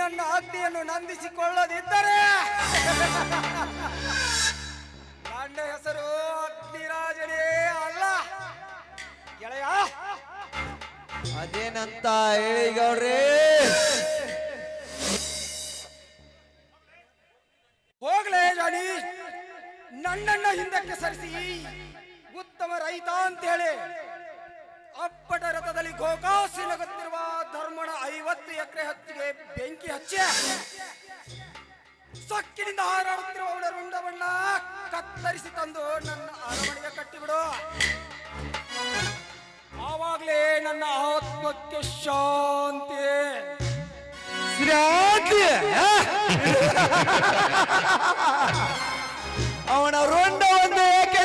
ನನ್ನ ಆಜ್ಞೆಯನ್ನು ನಂದಿಸಿಕೊಳ್ಳದಿದ್ದರೆ? ನನ್ನ ಹೆಸರು ಅಗ್ನಿರಾಜನೇ ಅಲ್ಲ? ಗೆಳೆಯ? ಅದೇನಂತ ಹೇಳಿ ಗೌಡ್ರಿ? ಹೋಗ್ಲೇ ಜಾನಿ ನನ್ನನ್ನ ಹಿಂದಕ್ಕೆ ಸರಿಸಿ ಉತ್ತಮ ರೈತ ಅಂತೇಳಿ ಅಪ್ಪಟ ರಥದಲ್ಲಿ ಗೋಕಾಸಿ ನಗುತ್ತಿರುವ ಧರ್ಮಣ ಐವತ್ತು ಎಕರೆ ಹತ್ತಿಗೆ ಬೆಂಕಿ ಹಚ್ಚಿ ಸೊಕ್ಕಿನಿಂದ ಹಾರಾಡುತ್ತಿರುವ ಅವಳ ರುಂಡವನ್ನ ಕತ್ತರಿಸಿ ತಂದು ನನ್ನ ಅರಮನೆಗೆ ಕಟ್ಟಿಬಿಡು. ಆವಾಗಲೇ ನನ್ನ ಆತ್ಮಕ್ಕೆ ಶಾಂತಿ. ಅವನ ರುಂಡ ಒಂದು ಏಕೆ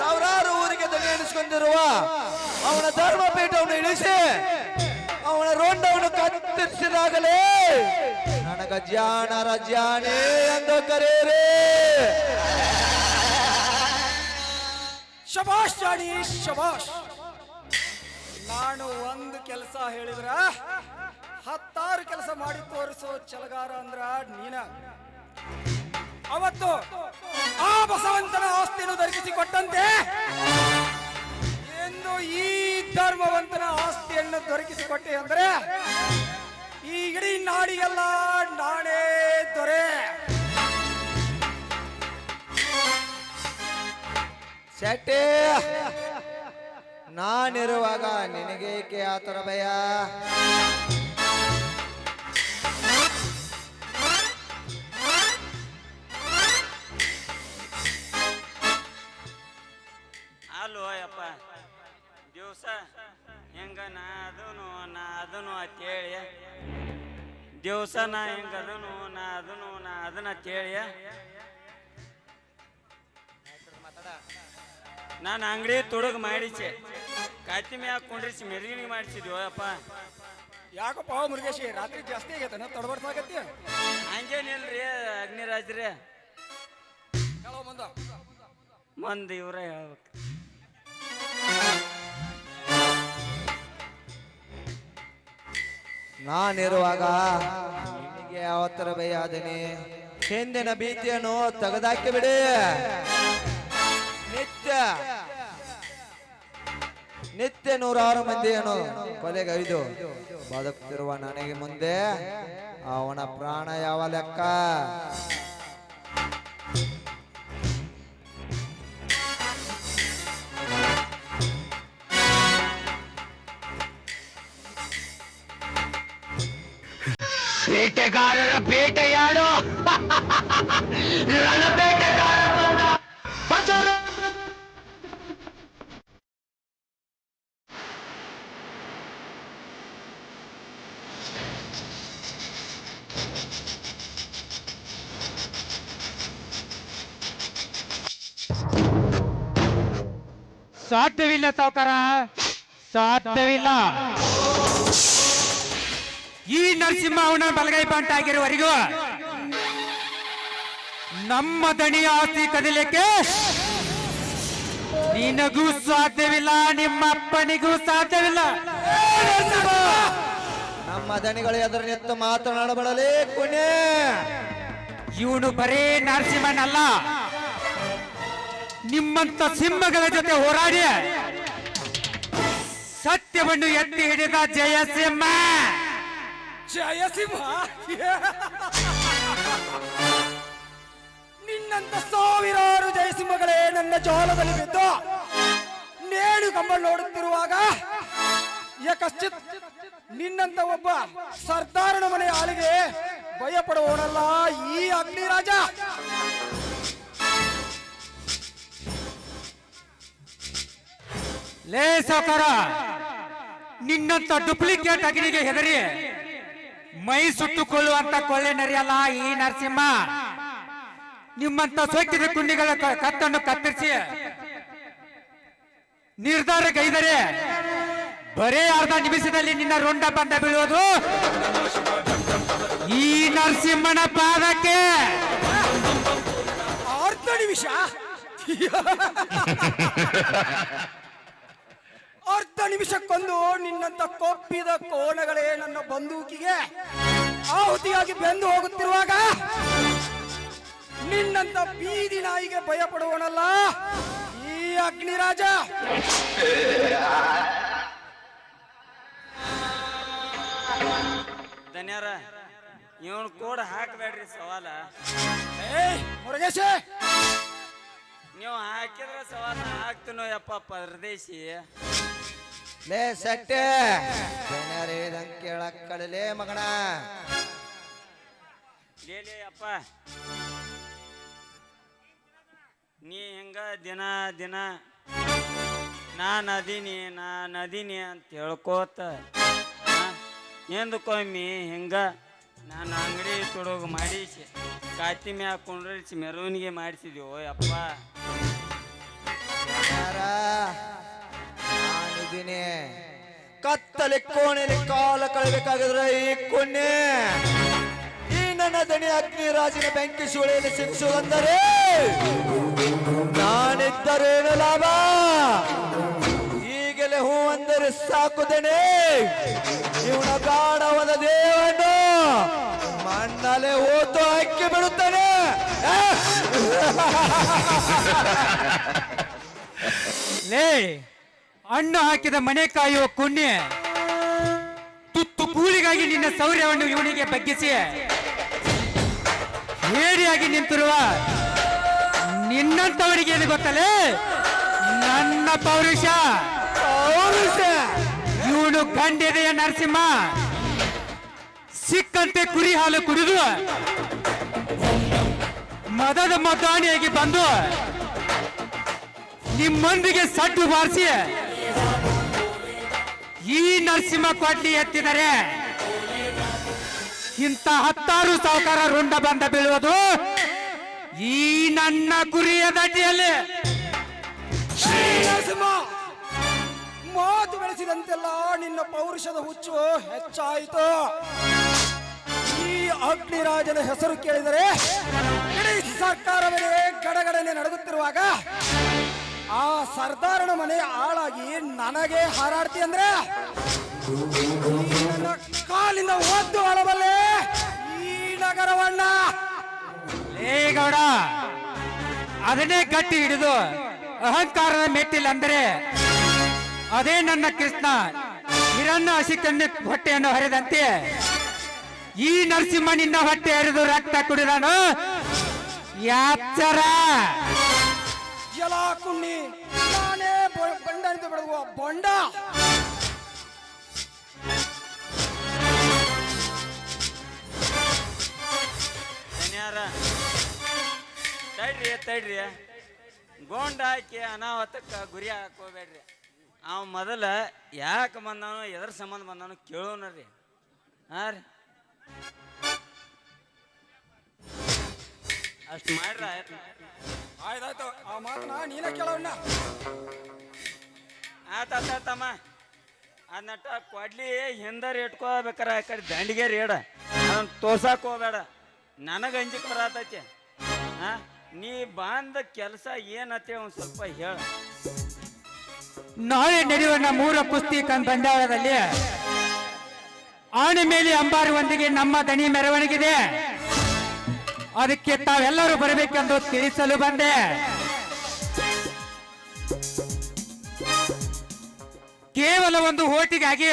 ಸಾವಿರಾರು ಊರಿಗೆ ದನಿ ಎಣಿಸ್ಕೊಂಡಿರುವ ಅವನ ಧರ್ಮಪೀಠವನ್ನು ಇಳಿಸಿ ಅವನ ರೋಂಡವನ್ನು ಕತ್ತರಿಸಿದಾಗಲೇ ನನಗ ಜಾಣರ ಜಾಣೆ ಎಂದು ಕರೆಯರೆ. ಶಬಾಷ್ ಜಾಣಿ ಶಬಾಷ್ ನಾನು ಒಂದು ಕೆಲಸ ಹೇಳಿದ್ರ, ಹತ್ತಾರು ಕೆಲಸ ಮಾಡಿ ತೋರಿಸೋ ಚಲಗಾರ ಅಂದ್ರ ನೀನ. ಅವತ್ತು ಆ ಬಸವಂತನ ಆಸ್ತಿಯನ್ನು ದೊರಕಿಸಿಕೊಟ್ಟಂತೆ ಎಂದು ಈ ಧರ್ಮವಂತನ ಆಸ್ತಿಯನ್ನು ದೊರಕಿಸಿಕೊಟ್ಟೆ ಅಂದ್ರೆ ಈ ಇಡೀ ನಾಡಿಗೆಲ್ಲ ನಾನೇ ದೊರೆ. ಶೆಟ್ಟಿ ನಾನಿರುವಾಗ ನಿನಗೇಕೆ ಆತರ ಭಯ? ಅದನು ಅಂತೇಳಿ. ದಿವಸ ನಾ ಹಿಂಗ ಅದನು ನಾ ಅದನು ನಾ ಅದನ್ನ ಅಂತೇಳಿ. ನಾನು ಅಂಗಡಿ ತುಡುಗ್ ಮಾಡಿಸಿ ಕಾತಿ ಮ್ಯಾಗ ಕುಂಡ್ರಿಸಿ ಮೆರವಣಿಗೆ ಮಾಡಿಸಿದ್ವಿ ಅಪ್ಪ. ಯಾಕಪ್ಪ ಮುರುಗೇಶಿ ರಾತ್ರಿ ಜಾಸ್ತಿ ಆಗೈತೆ ತಡಬರ್ಸಾಗತ್ತಿ ಹಂಗೇನಿಲ್ರಿ ಅಗ್ನಿರಾಜ್ರಿ. ಹೇಳೋ ಮುಂದ. ಮಂದಿ ಇವ್ರ ಹೇಳ್ಬೇಕು. ನಾನಿರುವಾಗ ನಿನಗೆ ಯಾವತ್ತರ ಭಯ ಆದನೆ ಹಿಂದಿನ ಭೀತಿಯನ್ನು ತೆಗೆದಾಕಿ ಬಿಡಿ. ನಿತ್ಯ. ನಿತ್ಯ ನೂರಾರು ಮಂದಿಯನ್ನು ಐದು ಬದುಕ್ತಿರುವ ನನಗೆ ಮುಂದೆ ಅವನ ಪ್ರಾಣ ಯಾವ ಲೆಕ್ಕ? ಬೇಟೆಗಾರರ ಬೇಟೆಯಾಡೋ ಸಾಧ್ಯವಿಲ್ಲ ಸಾವುಕಾರ. ಸಾಧ್ಯವಿಲ್ಲ. ಈ ನರಸಿಂಹ ಅವನ ಬಲಗೈ ಬಂಟಾಗಿರುವವರೆಗೂ ನಮ್ಮ ದಣಿಯ ಆಸ್ತಿ ಕದಿಲಿಕ್ಕೆ ನಿನಗೂ ಸಾಧ್ಯವಿಲ್ಲ ನಿಮ್ಮ ಅಪ್ಪನಿಗೂ ಸಾಧ್ಯವಿಲ್ಲ. ನಮ್ಮ ದಣಿಗಳು ಎದುರು ನಿಂತು ಮಾತನಾಡಬಡಲಿ ಕುಣೆ ಇವನು ಬರೇ ನರಸಿಂಹನಲ್ಲ. ನಿಮ್ಮಂತ ಸಿಂಹಗಳ ಜೊತೆ ಹೋರಾಡಿ ಸತ್ಯವನ್ನು ಎತ್ತಿ ಹಿಡಿದ ಜಯಸಿಂಹ. ಜಯಸಿಂಹ ನಿನ್ನಂತ ಸಾವಿರಾರು ಜಯಸಿಂಹಗಳೇ ನನ್ನ ಜೋಲದಲ್ಲಿ ಬಿದ್ದು ನೇಣು ಕಂಬ ನೋಡುತ್ತಿರುವಾಗ ಯಾಕಶ್ಚಿತ್ ನಿನ್ನಂತ ಒಬ್ಬ ಸರ್ದಾರನ ಮನೆ ಆಳಿಗೆ ಭಯ ಪಡುವವನಲ್ಲ ಈ ಅಗ್ನಿರಾಜ ಲೇ ಸಾಕಾರ ನಿನ್ನಂತ ಡುಪ್ಲಿಕೇಟ್ ಅಗ್ನಿಗೆ ಹೆದರಿ ಮೈ ಸುಟ್ಟುಕೊಳ್ಳುವಂತ ಕೊಳ್ಳೆ ನರಿಯಲ್ಲ ಈ ನರಸಿಂಹ. ನಿಮ್ಮಂತ ಸೋಕಿದ ಕುಂಡಿಗಳ ಕತ್ತನ್ನು ಕತ್ತರಿಸಿ. ನಿರ್ಧಾರ ಕೈದರೆ. ಬರೇ ಅರ್ಧ ನಿಮಿಷದಲ್ಲಿ ನಿನ್ನ ರೊಂಡ ಬಂದ ಬೀಳುವುದು. ಈ ನರಸಿಂಹನ ಪಾದಕ್ಕೆ. ಅರ್ಧ ನಿಮಿಷ? ಅರ್ಧ ನಿಮಿಷಕ್ಕೊಂದು ನಿನ್ನಂತ ಕೊಪ್ಪಿದ ಕೋಣಗಳೇ ನನ್ನ ಬಂದೂಕಿಗೆ ಆಹುತಿಯಾಗಿ ಬೆಂದು ಹೋಗುತ್ತಿರುವಾಗ ನಿನ್ನಂತ ಬೀದಿ ನಾಯಿಗೆ ಭಯ ಪಡುವನಲ್ಲ ಈ ಅಗ್ನಿರಾಜ. ಧನ್ಯರ ಇವನು ಕೂಡ ಹಾಕಬೇಡ್ರಿ ಸವಾಲ. ಏ ಮುರುಗೇಶ! ನೀವು ಹಾಕಿದ್ರೆ ಸವಾಲ ಹಾಕ್ತೀನೋ ಯಪ್ಪ ಪರದೇಶಿ. ಲೇ ಸಟ್ಟೆ. ಹೇಳಿದಂಗೆ ಕೇಳಕ್ ಕಡಲೇ ಮಗಣ ಅಪ್ಪ. ನೀ ಹೆಂಗ ದಿನ ದಿನ ನಾನು ಅದೀನಿ ನಾ ಅದೀನಿ ಅಂತ ಹೇಳ್ಕೋತ ಎಂದ್ಕೊಮ್ಮಿ ಹಿಂಗ ನಾನು ಅಂಗಡಿ ತೊಡೋಗ ಮಾಡಿಸಿ ಕಾತಿ ಮ್ಯಾಗ ಕುಂಡ್ರಿಸಿ ಮೆರವಣಿಗೆ ಮಾಡಿಸಿದ್ಯೋ ಯಪ್ಪ ನಾನಿದ್ದೀನಿ ಕತ್ತಲೆ ಕೋಣೆಯಲ್ಲಿ ಕಾಲ ಕಳಬೇಕಾಗಿದ್ರೆ ಈ ಕೊನೆ ಈ ನನ್ನ ದಣಿ ಅಗ್ನಿ ರಾಜನ ಬೆಂಕಿ ಸುಳಿಯಲ್ಲಿ ಸಿಕ್ಸುವಂದರೆ ನಾನಿದ್ದರೇನು ಲಾಭ? ಈಗಲೇ ಹೂ ಅಂದರೆ ಸಾಕು ದಣಿ. ಇವನ ಗಾಢವಾದ ದೇವನ್ನು ಮಣ್ಣಲೆ ಓತು ಹಾಕಿ ಬಿಡುತ್ತಾನೆ! ಲೇ ಹಣ್ಣು ಹಾಕಿದ ಮನೆ ಕಾಯುವ ಕುಣ್ಯ ತುತ್ತು ಕೂಲಿಗಾಗಿ ನಿನ್ನ ಸೌರ್ಯವನ್ನು ಇವನಿಗೆ ಬಗ್ಗಿಸಿ. ಹೇಡಿಯಾಗಿ ನಿಂತಿರುವ ನಿನ್ನಂತವರಿಗೆ ಏನು ಗೊತ್ತಲೇ? ನನ್ನ ಪೌರುಷ. ಪೌರುಷ. ಇವನು ಗಂಡೆದೆಯ ನರಸಿಂಹ. ಸಿಕ್ಕಂತೆ ಕುರಿ ಹಾಲು ಕುಡಿದು ಮದದ ಮದ್ದಾಣಿಯಾಗಿ ಬಂದು ನಿಮ್ಮೊಂದಿಗೆ ಸಡ್ಡು ಬಾರಿಸಿ ಈ ನರಸಿಂಹ ಕೊಡ್ಲಿ ಎತ್ತಿದರೆ ಇಂಥ ಹತ್ತಾರು ಸಾವುಕಾರ ರುಂಡ ಬಂದ ಬೀಳುವುದು ಈ ನನ್ನ ಗುರಿಯ ದಡ್ಡಿಯಲ್ಲಿ ಮಾತು ಬೆಳೆಸಿದಂತೆಲ್ಲ ನಿನ್ನ ಪೌರುಷದ ಹುಚ್ಚು ಹೆಚ್ಚಾಯಿತು. ಈ ಅಗ್ನಿರಾಜನ ಹೆಸರು ಕೇಳಿದರೆ ಸರ್ಕಾರವೇ ಗಡಗಡನೆ ನಡೆದುತ್ತಿರುವಾಗ ಆ ಸರ್ದಾರನ ಮನೆ ಆಳಾಗಿ ನನಗೆ ಹಾರಾಡ್ತಿ ಅಂದ್ರೆ ಕಾಲಿಂದ ಒದ್ದು ಅಳಬಲ್ಲೆ ಈ ನಗರವಣ್ಣ ಏ ಗೌಡ, ಅದನ್ನೇ ಗಟ್ಟಿ ಹಿಡಿದು ಅಹಂಕಾರದ ಮೆಟ್ಟಿಲ್ಲ ಅಂದರೆ ಅದೇ ನನ್ನ ಕೃಷ್ಣ. ಹಿರಣ್ಣ ಹಸಿಕಣ್ಣು ಹೊಟ್ಟೆಯನ್ನು ಹರಿದಂತೆ ಈ ನರಸಿಂಹ ನಿನ್ನ ಹೊಟ್ಟೆ ಹರಿದು ರಕ್ತ ಕುಡಿದಾನು. ಯಾಚರ ಕುಣ್ಣಿ. ನಾನೇ ಬಂಡ ಅಂತ ಬಿಡುವ ಬೊಂಡ. ಧನ್ಯಾರ ತಡ್ರಿ ತಡ್ರಿ. ಗೋಂಡ ಹಾಕಿ ಅನಾಹುತಕ್ಕೆ ಗುರಿ ಹಾಕೋಬೇಡ್ರಿ ಅವ ಮೊದಲ ಯಾಕೆ ಬಂದವನು, ಎದ್ರ ಸಂಬಂಧ ಬಂದವನು ಕೇಳೋಣ ರೀ. ಹಾಂ ರೀ. ಅಷ್ಟು ಮಾಡ್ರ ಆಯ್ತು. ಆಯ್ತಾಯ್ತು. ಆ ಮಾತನ್ನ ನೀನೇ ಕೇಳೋಣ ಆತಾತಮ್ಮ ಅದನ್ನಟ್ಟ ಕೊಡ್ಲಿ ಹಿಂದರ್ ಇಟ್ಕೋಬೇಕಾರ ಆ ಕಡೆ ದಂಡಿಗೆ ರೇಡ ಅದನ್ನ ತೋರ್ಸಕ್ ಹೋಗ್ಬೇಡ. ನನಗೆ ಅಂಜಿಕ್ ಬರತೈತಿ. ಹಾ ನೀ ಬಂದ ಕೆಲಸ ಏನತ್ತೆ ಒಂದು ಸ್ವಲ್ಪ ಹೇಳ. ನಾಳೆ ನಡೆಯುವ ಮೂರ ಕುಸ್ತಿ ಕನ್ ಆಣೆ ಆನೆ ಮೇಲೆ ಒಂದಿಗೆ ನಮ್ಮ ದನಿ ಮೆರವಣಿಗಿದೆ ಅದಕ್ಕೆ ತಾವೆಲ್ಲರೂ ಬರಬೇಕೆಂದು ತಿಳಿಸಲು ಬಂದೆ. ಕೇವಲ ಒಂದು ಓಟಿಗಾಗಿ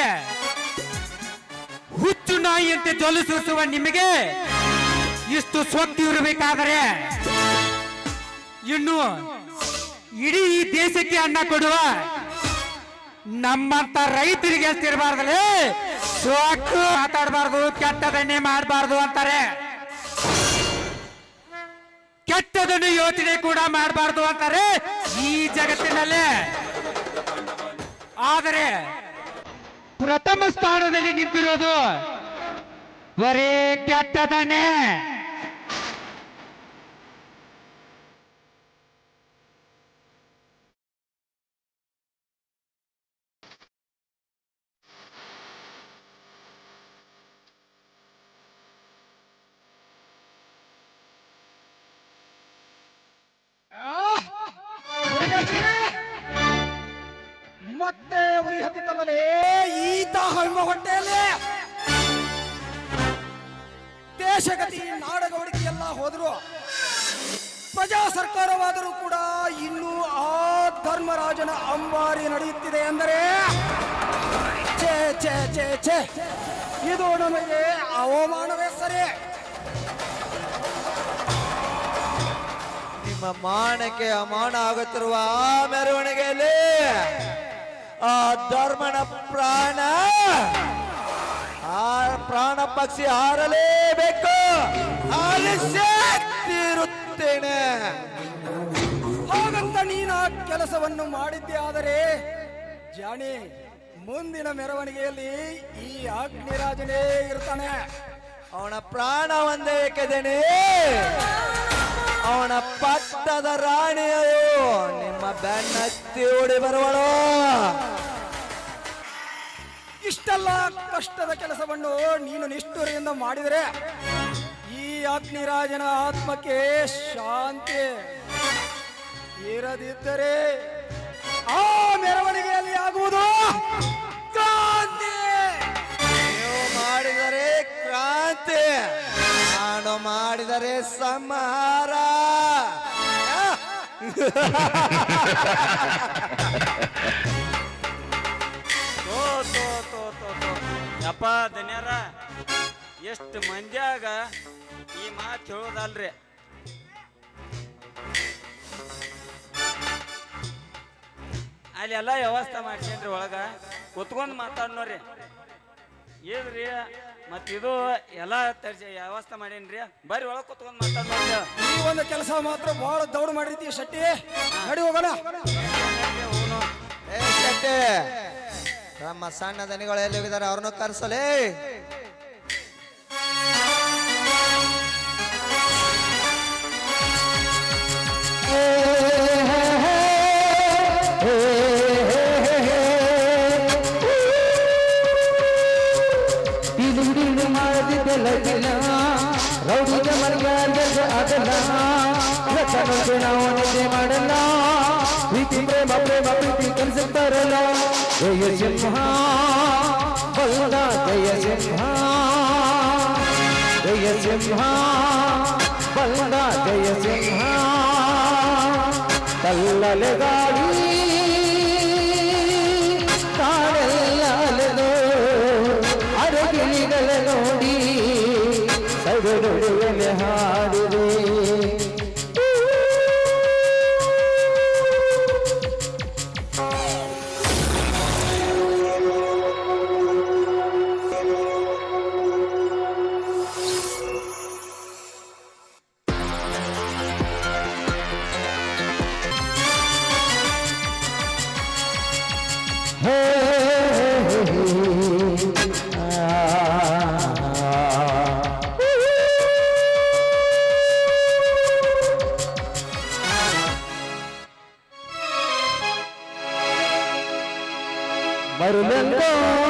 ಹುಚ್ಚು ನಾಯಿಯಂತೆ ಜೊಲು ಸೂಸುವ ನಿಮಗೆ ಇಷ್ಟು ಸ್ವತ್ತು ಇರಬೇಕಾದರೆ ಇನ್ನು ಇಡೀ ಈ ದೇಶಕ್ಕೆ ಅನ್ನ ಕೊಡುವ ನಮ್ಮಂತ ರೈತರಿಗೆ ಎಷ್ಟಿರಬಾರ್ದಲ್ಲ ಸೊಕ್ಕು ಮಾತಾಡಬಾರ್ದು ಕೆಟ್ಟದನ್ನೇ ಮಾಡಬಾರ್ದು ಅಂತಾರೆ. ಕೆಟ್ಟದನ್ನು ಯೋಚನೆ ಕೂಡ ಮಾಡಬಾರ್ದು ಅಂತಾರೆ ಈ ಜಗತ್ತಿನಲ್ಲೇ. ಆದರೆ ಪ್ರಥಮ ಸ್ಥಾನದಲ್ಲಿ ನಿಂತಿರೋದು ಬರೇ ಕೆಟ್ಟದನ್ನೇ. ಮತ್ತೆ ಉರಿ ಹತ್ತಿತ್ತಲ್ಲೇ ಈತ ಹಳ್ಮ ಹೊಟ್ಟೆಯಲ್ಲಿ ದೇಶಗತಿ ನಾಡಗೌಡಿಕೆ ಎಲ್ಲ ಹೋದ್ರು. ಪ್ರಜಾ ಸರ್ಕಾರವಾದರೂ ಕೂಡ ಇನ್ನೂ ಆ ಧರ್ಮರಾಜನ ಅಂಬಾರಿ ನಡೆಯುತ್ತಿದೆ ಅಂದರೆ ಛೇ ಛೇ ಛೇ ಛೇ. ಇದು ನಮಗೆ ಅವಮಾನವೇ ಸರಿ. ನಿಮ್ಮ ಮಾನಕ್ಕೆ ಅಮಾನ ಆಗುತ್ತಿರುವ ಆ ಮೆರವಣಿಗೆಯಲ್ಲಿ ಆ ಧರ್ಮನ ಪ್ರಾಣ. ಆ ಪ್ರಾಣ ಪಕ್ಷಿ ಹಾರಲೇಬೇಕು. ತೀರುತ್ತೇನೆ. ಹಾಗಂತ ನೀನು ಕೆಲಸವನ್ನು ಮಾಡಿದ್ದೆ ಆದರೆ, ಜಾಣಿ, ಮುಂದಿನ ಮೆರವಣಿಗೆಯಲ್ಲಿ ಈ ಅಗ್ನಿರಾಜನೇ ಇರ್ತಾನೆ. ಅವನ ಪ್ರಾಣ ಒಂದೇ ಏಕೆದೇನೆ ಅವನ ಪಟ್ಟದ ರಾಣಿಯು ನಿಮ್ಮ ಬೆನ್ನತ್ತಿ ಓಡಿ ಬರುವಳು. ಇಷ್ಟೆಲ್ಲ ಕಷ್ಟದ ಕೆಲಸವನ್ನು ನೀನು ನಿಷ್ಠುರೆಯಿಂದ ಮಾಡಿದರೆ ಈ ಅಗ್ನಿರಾಜನ ಆತ್ಮಕ್ಕೆ ಶಾಂತಿ ಇರದಿದ್ದರೆ ಆ ಮೆರವಣಿಗೆಯಲ್ಲಿ ಆಗುವುದು ಕ್ರಾಂತಿ. ನೀವು ಮಾಡಿದರೆ ಕ್ರಾಂತಿ. ಮಾಡಿದರೆ ಸಂಹಾರ. ತೋ ತೋ ತೋ ತೋ ತೋ. ಧನ್ಯಾರ, ಎಷ್ಟು ಮಂದಿಯಾಗ ಈ ಮಾತು ಹೇಳೋದಲ್ರಿ? ಅಲ್ಲಿ ಎಲ್ಲ ವ್ಯವಸ್ಥೆ ಮಾಡ್ಸೇನ್ರಿ ಒಳಗ. ಕುತ್ಕೊಂಡು ಮಾತಾಡ್ನೋರಿ ಏನ್ರಿ ಮತ್ ಇದು ಎಲ್ಲ ತರ್ಜಿ ವ್ಯವಸ್ಥೆ ಮಾಡೇನ್ರಿ? ಬರ್ರಿ ಒಳಗ್ ಕುತ್ಕೊಂಡ್ ಮಾತಾಡ್ನೋರಿ ಈ ಒಂದು ಕೆಲಸ ಮಾತ್ರ ಬಹಳ ದೌಡ್ ಮಾಡಿರ್ತೀವಿ ಶೆಟ್ಟಿ. ನಡಿ ಹೋಗೋಣ. ಏ ಶೆಟ್ಟಿ, ನಮ್ಮ ಸಣ್ಣ ದನಿಗಳು ಎಲ್ಲಿ ಹೋಗಿದ್ದಾರೆ? ಅವ್ರನ್ನ ಕರ್ಸಲೇ. ಪ್ರೇಮ ಪ್ರೀತಿ ಕಲಿಸುತ್ತಾರಲ್ಲ ಜಯ ಸಿಂಹ ಬಲ್ಲ ಜಯ ಸಿಂಹ. ಜಯ ಸಿಂಹ ಬಲ್ಲ ಜಯ ಸಿಂಹ. ಕಲ್ಲಲೆ